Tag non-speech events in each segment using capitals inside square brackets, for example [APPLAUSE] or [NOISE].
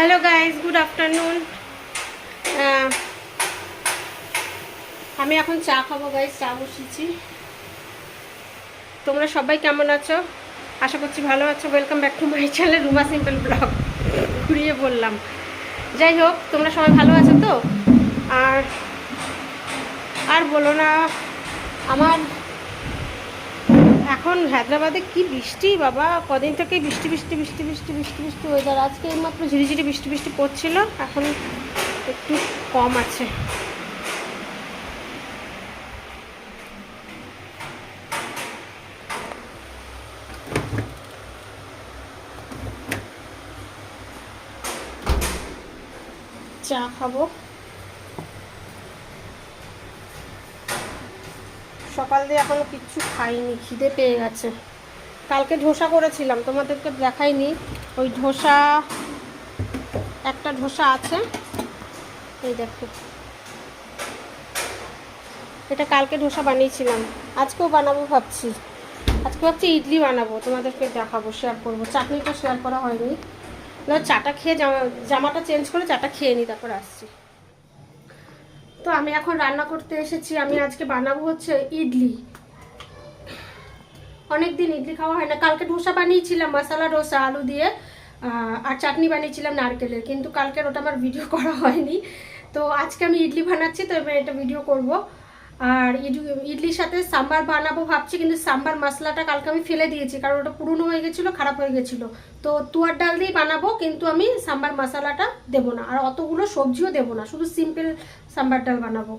Hello guys good afternoon আমি এখন চা খাব গাইজ চা বসেছি। তোমরা সবাই কেমন আছো? আশা করছি ভালো আছো। Welcome back to my channel Ruma simple blog ঘুরিয়ে বললাম। যাই হোক, তোমরা সবাই ভালো আছো তো? আর আর বলো না, আমার এখন হায়দ্রাবাদে কি বৃষ্টি, বাবা? কদিন থেকে বৃষ্টি বৃষ্টি বৃষ্টি বৃষ্টি বৃষ্টি বৃষ্টি ওয়েদার আজকে এইমাত্র ঝিরিঝিরি বৃষ্টি বৃষ্টি পড়ছিল। এখন একটু কম আছে। চা খাব। সকাল দিয়ে এখনও কিচ্ছু খাইনি, খিদে পেয়ে গেছে। কালকে ধোসা করেছিলাম, তোমাদেরকে দেখাইনি। ওই ধোসা, একটা ধোসা আছে। এই দেখো। এটা কালকে ধোসা বানিয়েছিলাম। আজকেও বানাবো ভাবছি। আজকে ভাবছি ইডলি বানাবো, তোমাদেরকে দেখাবো শেয়ার করব। চাটনিটা শেয়ার করা হয়নি। না, চাটা খেয়ে জামা জামাটা চেঞ্জ করে চাটা খেয়ে নিই তারপর আসছি। তো আমি এখন রান্না করতে এসেছি, আমি আজকে বানাবো হচ্ছে ইডলি। অনেক দিন ইডলি খাওয়া হয় না, কালকে ডোসা বানিয়েছিলাম, মশলা ডোসা আলু দিয়ে আর চাটনি বানিয়েছিলাম নারকেলের, কিন্তু কালকের ওটা আমার ভিডিও [LAUGHS] করা হয়নি। তো আজকে আমি ইডলি বানাচ্ছি, তো এবার এটা ভিডিও করব। আর ইডলি- ইডলির সাথে সাম্বার বানাবো ভাবছি, কিন্তু সাম্বার মশলাটা কালকে আমি ফেলে দিয়েছি, কারণ ওটা পুরনো হয়ে গেছিল, খারাপ হয়ে গেছিল। তো তুয়ার ডাল দিয়েই বানাবো, কিন্তু আমি সাম্বার মশলাটা দেবো না, আর অতগুলো সবজিও দেবো না, শুধু সিম্পল সাম্বার ডাল বানাবো।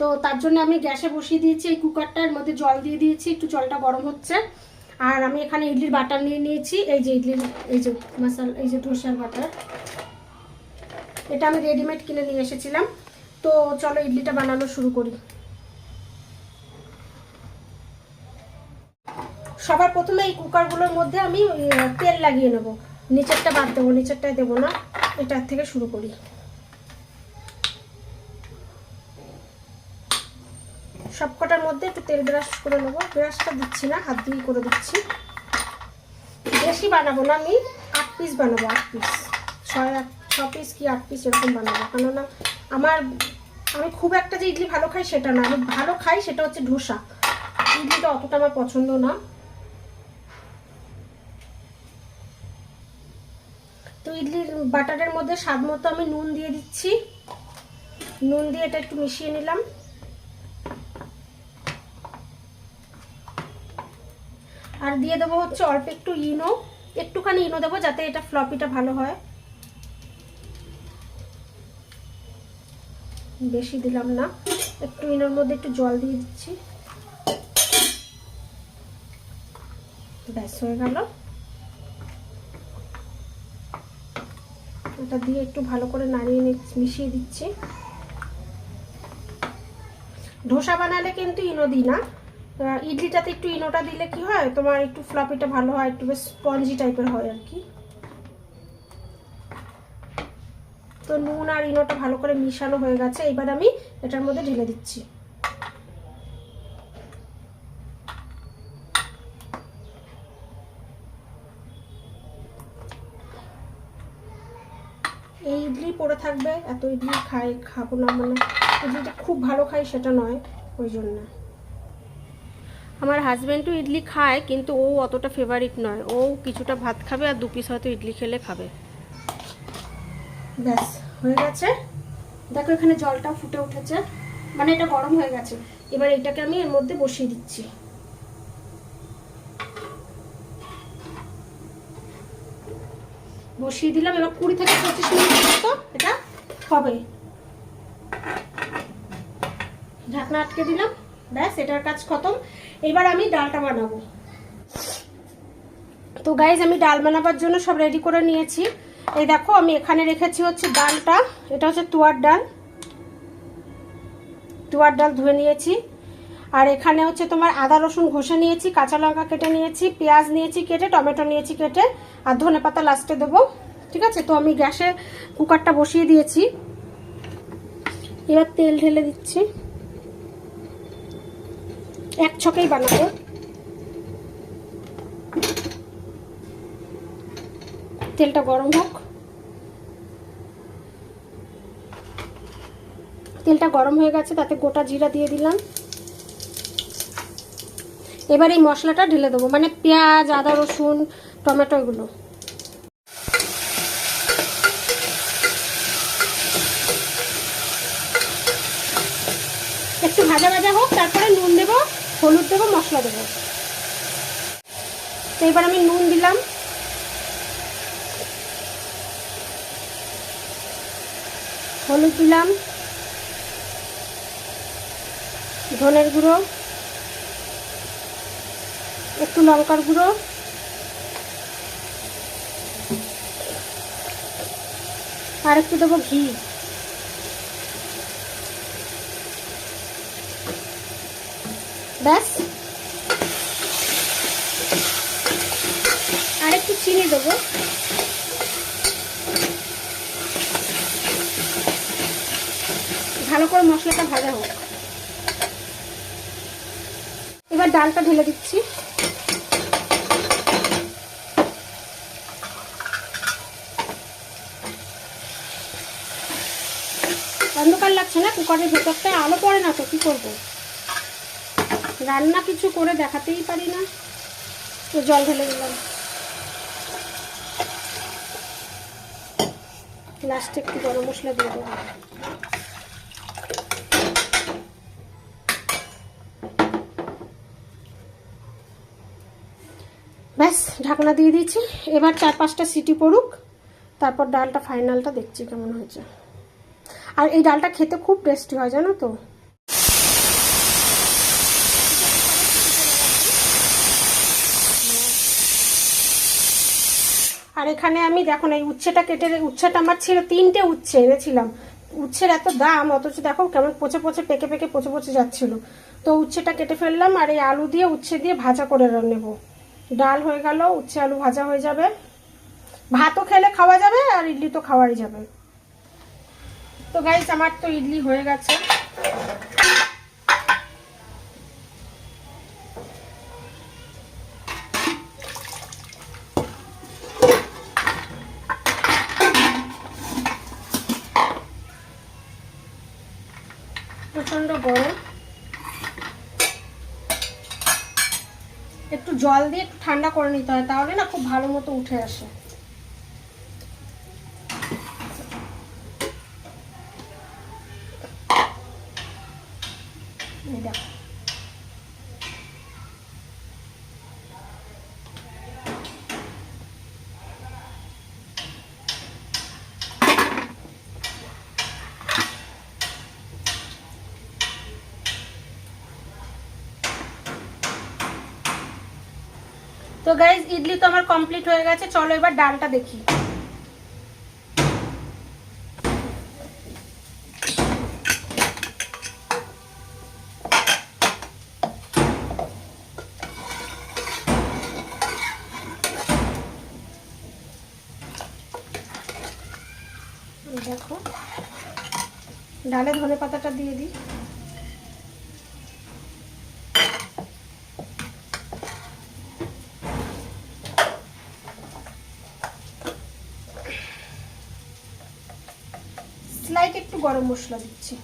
তো তার জন্য আমি গ্যাসে বসিয়ে দিয়েছি, এই কুকারটার মধ্যে জল দিয়ে দিয়েছি, একটু জলটা গরম হচ্ছে। আর আমি এখানে ইডলির বাটার নিয়ে নিয়েছি, এই যে ইডলির, এই যে মশাল, এই যে ধোসার বাটার। এটা আমি রেডিমেড কিনে নিয়ে এসেছিলাম। তো চলো ইডলিটা বানানো শুরু করি। সবার প্রথমে এই কুকারগুলোর মধ্যে আমি তেল লাগিয়ে নেব। নিচেরটা বাদ দেবো, নিচেরটায় দেবো না। এটার থেকে শুরু করি। সবকটার মধ্যে একটু তেল ব্রাশ করে নেব। ব্রাশটা দিচ্ছি না, হাত দিয়ে করে দিচ্ছি। বেশি বানাবো না, আমি আট পিস বানাবো, আট পিস ছয় আট, ছ পিস কি আট পিস এরকম বানাবো। কেননা আমার, আমি খুব একটা যে ইডলি ভালো খাই সেটা না। আমি ভালো খাই সেটা হচ্ছে ধোসা। ইডলিটা অতটা আমার পছন্দ না। তো ইডলির বাটারের মধ্যে স্বাদ মতো আমি নুন দিয়ে দিচ্ছি। নুন দিয়ে এটা একটু মিশিয়ে নিলাম। আর দিয়ে দেবো হচ্ছে অল্প একটু ইনো, একটুখানি ইনো দেবো যাতে এটা ফ্লপিটা ভালো হয়। বেশি দিলাম না, একটু ইনোর মধ্যে একটু জল দিয়ে দিচ্ছি। ব্যাস, হয়ে গেল। এটা দিয়ে একটু ভালো করে নাড়িয়ে মিশিয়ে দিচ্ছি। ধোসা বানালে কিন্তু ইনো দিই না। ইডলিটাতে একটু ইনোটা দিলে কি হয়? তোমার একটু ফ্লপিটা ভালো হয়, একটু বেশ স্পঞ্জি টাইপের হয় আর কি। তো নুন আর ইনোটা ভালো করে মিশানো হয়ে গেছে। এবার আমি এটার মধ্যে ঢেলে দিচ্ছি। এই ইডলি পড়ে থাকবে, এত ইডলি খাই, খাব না মানে। ইডলিটা খুব ভালো খাই সেটা নয়, ওই জন্য। আমার হাজব্যান্ডও ইডলি খায়, কিন্তু ও অতটা ফেভারিট নয়। ও কিছুটা ভাত খাবে আর দু পিস হয়তো ইডলি খেলে খাবে। ব্যাস, হয়ে গেছে। দেখো, এখানে জলটা ফুটে উঠেছে। মানে এটা গরম হয়ে গেছে। এবার এটাকে আমি এর মধ্যে বসিয়ে দিচ্ছি। বসিয়ে দিলাম। এবার কুড়ি থেকে পঁচিশ মিনিট মতো এটা হবে। ঢাকনা আটকে দিলাম। ব্যাস, এটার কাজ খতম। এবার আমি ডালটা বানাবো। তো গাইজ আমি ডাল বানাবার জন্য সব রেডি করে নিয়েছি। এই দেখো, আমি এখানে রেখেছি হচ্ছে ডালটা। এটা হচ্ছে তুয়ার ডাল। তুয়ার ডাল ধুয়ে নিয়েছি। আর এখানে হচ্ছে তোমার আদা, রসুন ঘষে নিয়েছি, কাঁচা লঙ্কা কেটে নিয়েছি, পেঁয়াজ নিয়েছি কেটে, টমেটো নিয়েছি কেটে, আর ধনে পাতা লাস্টে দেবো। ঠিক আছে? তো আমি গ্যাসে কুকারটা বসিয়ে দিয়েছি। এবার তেল ঢেলে দিচ্ছি। এক ছকেই বানাবো। তেলটা গরম হোক। তেলটা গরম হয়ে গেছে, তাতে গোটা জিরা দিয়ে দিলাম। এবার এই মশলাটা ঢেলে দেবো মানে পেঁয়াজ, আদা, রসুন, টমেটো এগুলো। একটু ভাজা ভাজা হোক, তারপরে নুন দেবো। হলুদ দেবো, মশলা দেবো। তো এবার আমি নুন দিলাম। হলুদ দিলাম। ধনের গুঁড়ো। একটু লঙ্কার গুঁড়ো। আর একটু দেবো ঘি। ব্যাস। আর একটু চিনি দেবো। ভালো করে মশলাটা ভাজা হোক। এবার ডালটা ঢেলে দিচ্ছি। অন্ধকার লাগছে না, কুকারের ভেতরটা আলো পড়ে না তো, কি করব? রান্না কিছু করে দেখাতেই পারি না। তো জল ঢেলে দিলাম। লাস্টে একটু গরম মশলা দিয়ে দেবো ব্যাস, ঢাকনা দিয়ে দিয়েছি। এবার চার পাঁচটা সিটি পড়ুক, তারপর ডালটা ফাইনালটা দেখছি কেমন হয়েছে। আর এই ডালটা খেতে খুব টেস্টি হয়, জানো তো? এখানে আমি দেখো না এই উচ্ছেটা কেটে উচ্ছেটা আমার ছিল তিনটে উচ্ছে এনেছিলাম। উচ্ছের এত দাম, অথচ দেখো কেমন পচে পচে, পেকে পেকে পচে পচে যাচ্ছিল। তো উচ্ছেটা কেটে ফেললাম আর এই আলু দিয়ে উচ্ছে দিয়ে ভাজা করে নেব। ডাল হয়ে গেল, উচ্ছে আলু ভাজা হয়ে যাবে। ভাতও খেলে খাওয়া যাবে আর ইডলি তো খাওয়াই যাবে। তো গাইস আমার তো ইডলি হয়ে গেছে। প্রচণ্ড গরম। একটু জল দিয়ে একটু ঠান্ডা করে নিতে হয়, তাহলে না খুব ভালো মতো উঠে আসে এই দেখো তো গাইজ ইডলি তো আমার কমপ্লিট হয়ে গেছে, চলো এবার ডালটা দেখি। দেখো, ডালে ধনে পাতাটা দিয়ে দিই স্লাইট একটু গরম মশলা দিচ্ছি।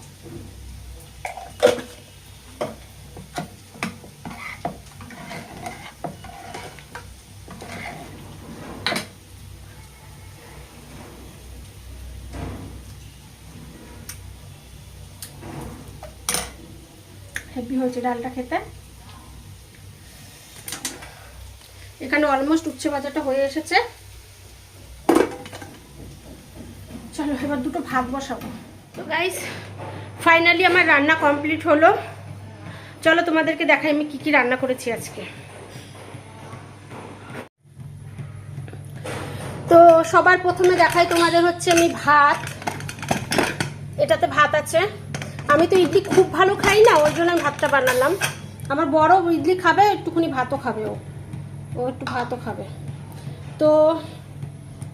হেভি হয়েছে ডালটা খেতে। এখানে অলমোস্ট উচ্ছে ভাজাটা হয়ে এসেছে। চলো এবার দুটো ভাত বসাবো। তো গাইস ফাইনালি আমার রান্না কমপ্লিট হলো। চলো তোমাদেরকে দেখাই আমি কি কি রান্না করেছি আজকে। তো সবার প্রথমে দেখাই তোমাদের হচ্ছে আমি ভাত। এটাতে ভাত আছে। আমি তো ইডলি খুব ভালো খাই না ওই জন্য আমি ভাতটা বানালাম। আমার বড় ইডলি খাবে, একটুখানি ভাতও খাবে ও। ও একটু ভাতও খাবে। তো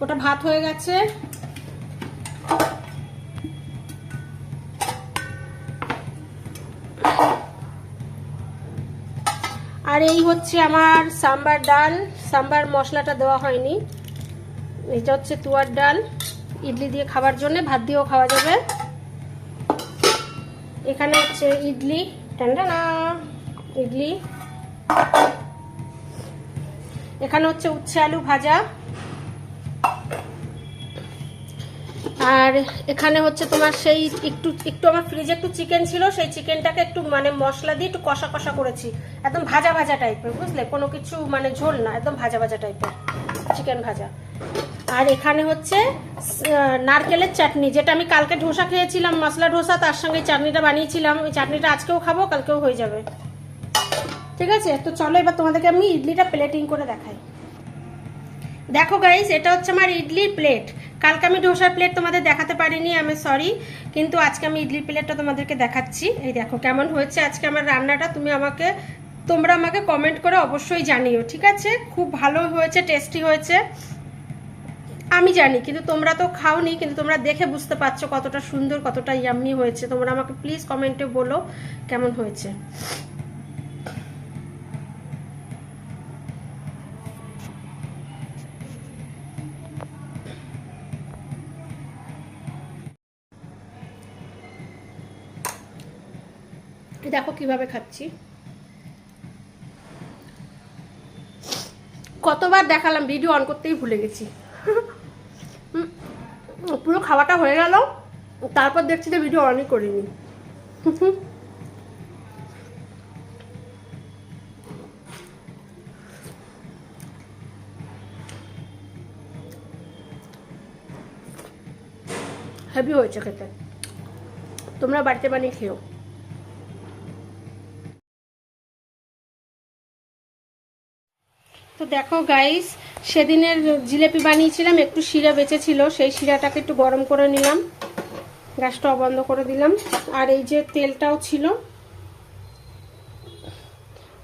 ওটা ভাত হয়ে গেছে। আর এই হচ্ছে আমার সাম্বার ডাল। সাম্বার মশলাটা দেওয়া হয়নি। এটা হচ্ছে তুয়ার ডাল। ইডলি দিয়ে খাবার জন্য ভাত দিয়েও খাওয়া যাবে। এখানে হচ্ছে ইডলি। টান্ডানা ইডলি। এখানে হচ্ছে উচ্ছে আলু ভাজা। আর এখানে হচ্ছে তোমার সেই একটু একটু আমার ফ্রিজে একটু চিকেন ছিল, সেই চিকেনটাকে একটু মানে মশলা দিয়ে একটু কষা কষা করেছি। একদম ভাজা ভাজা টাইপের বুঝলে? কোনো কিছু মানে ঝোল না, একদম ভাজা ভাজা টাইপের চিকেন ভাজা। আর এখানে হচ্ছে নারকেলের চাটনি, যেটা আমি কালকে ধোসা খেয়েছিলাম, মশলা ধোসা, তার সঙ্গে চাটনিটা বানিয়েছিলাম। ওই চাটনিটা আজকেও খাব, কালকেও হয়ে যাবে। ঠিক আছে? তো চলো এবার তোমাদেরকে আমি ইডলিটা প্লেটিং করে দেখাই। দেখো গাইস এটা হচ্ছে আমার ইডলির প্লেট কালকে আমি ডোসার প্লেট তোমাদের দেখাতে পারিনি, আমি সরি কিন্তু আজকে আমি ইডলির প্লেটটা তোমাদেরকে দেখাচ্ছি। এই দেখো কেমন হয়েছে আজকে আমার রান্নাটা, তুমি আমাকে, তোমরা আমাকে কমেন্ট করে অবশ্যই জানিও, ঠিক আছে? খুব ভালো হয়েছে টেস্টি হয়েছে। আমি জানি, কিন্তু তোমরা তো খাওনি, কিন্তু তোমরা দেখে বুঝতে পারছ কতটা সুন্দর, কতটা ইয়াম্মি হয়েছে। তোমরা আমাকে প্লিজ কমেন্টে বলো কেমন হয়েছে। দেখো কীভাবে খাচ্ছি। কতবার দেখালাম ভিডিও অন করতেই ভুলে গেছি। পুরো খাওয়াটা হয়ে গেল, তারপর দেখছি যে ভিডিও অনই করিনি। হেভি হয়েছে খেতে। তোমরা বাড়িতে বানিয়ে খেও দেখো গাইস সেদিনের জিলেপি বানিয়েছিলাম, একটু শিরা বেঁচেছিল, সেই শিরাটাকে একটু গরম করে নিলাম গ্যাসটা বন্ধ করে দিলাম, আর এই যে তেলটাও ছিল,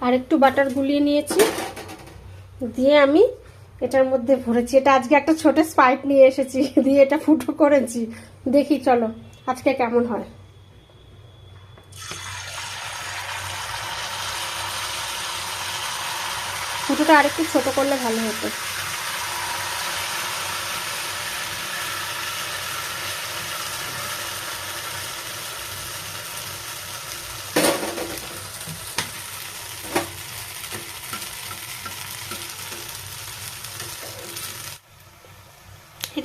আর একটু বাটার গুলিয়ে নিয়েছি, দিয়ে আমি এটার মধ্যে ভরেছি। এটা আজকে একটা ছোট স্পাইট নিয়ে এসেছি, [LAUGHS] দিয়ে এটা ফুটো করেছি। দেখি, চলো, আজকে কেমন হয়। ফুটোটা আরেকটু ছোট করলে ভালো হতো।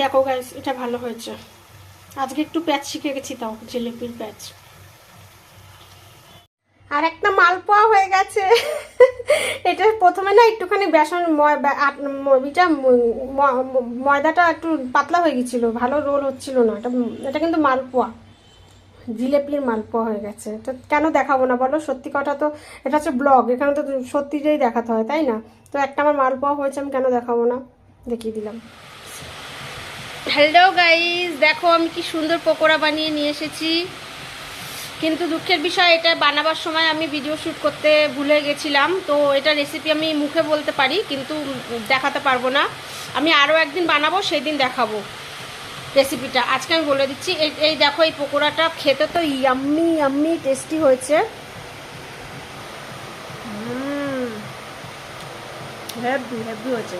দেখো গাইস এটা ভালো হয়েছে। আজকে একটু প্যাচ শিখে গেছি তাও, জিলিপির প্যাচ আর একটা মালপোয়া হয়ে গেছে। এটা প্রথমে না একটুখানি বেসন এটা ময়দাটা একটু পাতলা হয়ে গেছিল, ভালো রোল হচ্ছিল না। এটা এটা কিন্তু মালপোয়া। জিলেপির মালপোয়া হয়ে গেছে। তো কেন দেখাবো না বলো? সত্যি কথা তো, এটা হচ্ছে ব্লগ, এখানে তো সত্যিটাই দেখাতে হয়, তাই না? তো একটা আমার মালপোয়া হয়েছে, আমি কেন দেখাবো না? দেখিয়ে দিলাম। হ্যালো গাইস দেখো আমি কি সুন্দর পকোড়া বানিয়ে নিয়ে এসেছি। কিন্তু দুঃখের বিষয়, এটা বানাবার সময় আমি ভিডিও শ্যুট করতে ভুলে গেছিলাম। তো এটা রেসিপি আমি মুখে বলতে পারি, কিন্তু দেখাতে পারব না। আমি আরও একদিন বানাবো সেই দিন দেখাবো রেসিপিটা আজকে আমি বলে দিচ্ছি, এই দেখো, এই পকোড়াটা খেতে তো ইয়াম্মি ইয়াম্মি টেস্টি হয়েছে। হ্যাপি হ্যাপি হয়েছে।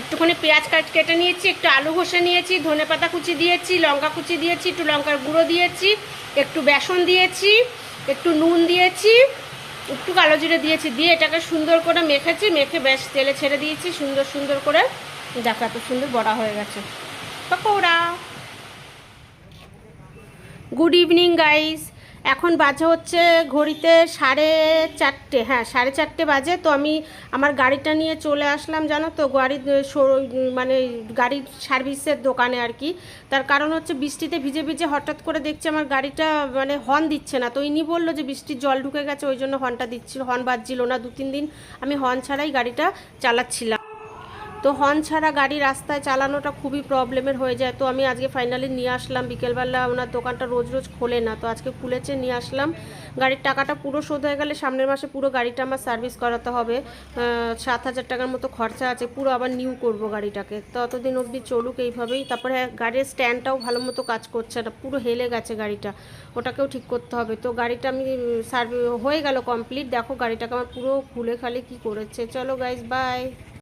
একটুখানি পেঁয়াজ কাট কেটে নিয়েছি, একটু আলু ঘষে নিয়েছি, ধনে পাতা কুচি দিয়েছি, লঙ্কা কুচি দিয়েছি, একটু লঙ্কার গুঁড়ো দিয়েছি, একটু বেসন দিয়েছি, একটু নুন দিয়েছি, একটু কালো জিরে দিয়েছি, দিয়ে এটাকে সুন্দর করে মেখেছি, মেখে বেশ তেলে ছেড়ে দিয়েছি, সুন্দর সুন্দর করে দেখো এত সুন্দর বড়া হয়ে গেছে। পকোড়া। গুড ইভিনিং গাইস এখন বাজে হচ্ছে ঘড়িতে সাড়ে চারটে হ্যাঁ সাড়ে চারটে বাজে। তো আমি আমার গাড়িটা নিয়ে চলে আসলাম, জানো তো? গাড়ির মানে গাড়ির সার্ভিসের দোকানে আর কি। তার কারণ হচ্ছে বৃষ্টিতে ভিজে ভিজে হঠাৎ করে দেখছি আমার গাড়িটা মানে হর্ন দিচ্ছে না। তো ইনি বলল যে বৃষ্টির জল ঢুকে গেছে, ওই জন্য হর্নটা দিচ্ছিল হর্ন বাজছিল না। দু তিন দিন আমি হর্ন ছাড়াই গাড়িটা চালাচ্ছিলাম। তো হর্ন ছাড়া গাড়ি রাস্তায় চালানোটা খুবই প্রবলেমের হয়ে যায়। তো আমি আজকে ফাইনালি নিয়ে আসলাম। বিকেলবেলা ওনার দোকানটা রোজ রোজ খোলে না। তো আজকে খুলেছে, নিয়ে আসলাম। গাড়ির টাকাটা পুরো শোধ হয়ে গেলে সামনের মাসে পুরো গাড়িটা আমার সার্ভিস করাতে হবে। সাত হাজার টাকার মতো খরচা আছে। পুরো আবার নিউ করব গাড়িটাকে। ততদিন অবধি চলুক এইভাবেই। তারপরে গাড়ির স্ট্যান্ডটাও ভালো মতো কাজ করছে না। পুরো হেলে গেছে গাড়িটা। ওটাকেও ঠিক করতে হবে। তো গাড়িটা আমি সার্ভি, হয়ে গেল কমপ্লিট দেখো গাড়িটাকে আমার পুরো খুলে খালে কি করেছে। চলো গাইজ বাই